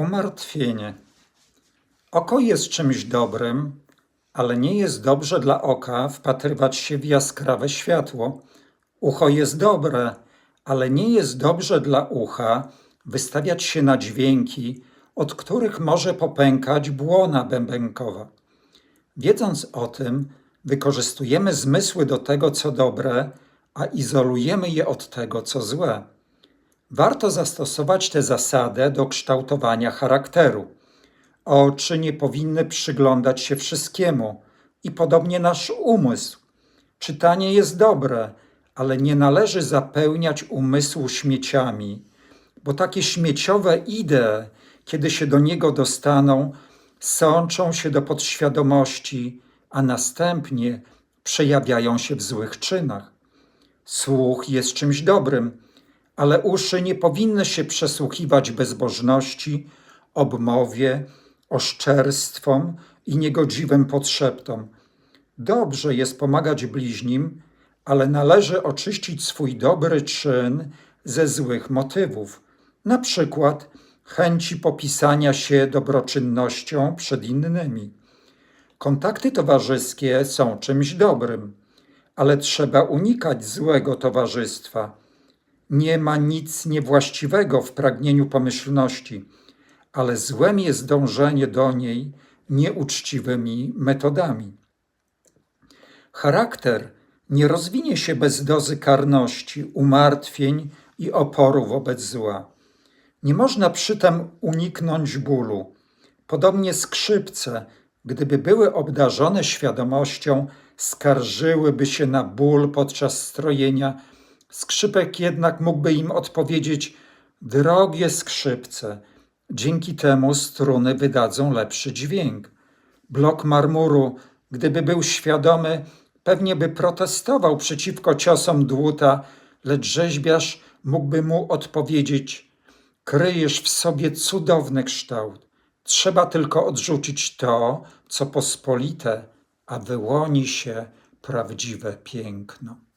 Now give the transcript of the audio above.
Umartwienie. Oko jest czymś dobrym, ale nie jest dobrze dla oka wpatrywać się w jaskrawe światło. Ucho jest dobre, ale nie jest dobrze dla ucha wystawiać się na dźwięki, od których może popękać błona bębenkowa. Wiedząc o tym, wykorzystujemy zmysły do tego, co dobre, a izolujemy je od tego, co złe. Warto zastosować tę zasadę do kształtowania charakteru. Oczy nie powinny przyglądać się wszystkiemu i podobnie nasz umysł. Czytanie jest dobre, ale nie należy zapełniać umysłu śmieciami, bo takie śmieciowe idee, kiedy się do niego dostaną, sączą się do podświadomości, a następnie przejawiają się w złych czynach. Słuch jest czymś dobrym, ale uszy nie powinny się przesłuchiwać bezbożności, obmowie, oszczerstwom i niegodziwym podszeptom. Dobrze jest pomagać bliźnim, ale należy oczyścić swój dobry czyn ze złych motywów, na przykład chęci popisania się dobroczynnością przed innymi. Kontakty towarzyskie są czymś dobrym, ale trzeba unikać złego towarzystwa. Nie ma nic niewłaściwego w pragnieniu pomyślności, ale złem jest dążenie do niej nieuczciwymi metodami. Charakter nie rozwinie się bez dozy karności, umartwień i oporu wobec zła. Nie można przytem uniknąć bólu. Podobnie skrzypce, gdyby były obdarzone świadomością, skarżyłyby się na ból podczas strojenia. Skrzypek jednak mógłby im odpowiedzieć: Drogie skrzypce, dzięki temu struny wydadzą lepszy dźwięk. Blok marmuru, gdyby był świadomy, pewnie by protestował przeciwko ciosom dłuta, lecz rzeźbiarz mógłby mu odpowiedzieć: Kryjesz w sobie cudowny kształt. Trzeba tylko odrzucić to, co pospolite, a wyłoni się prawdziwe piękno.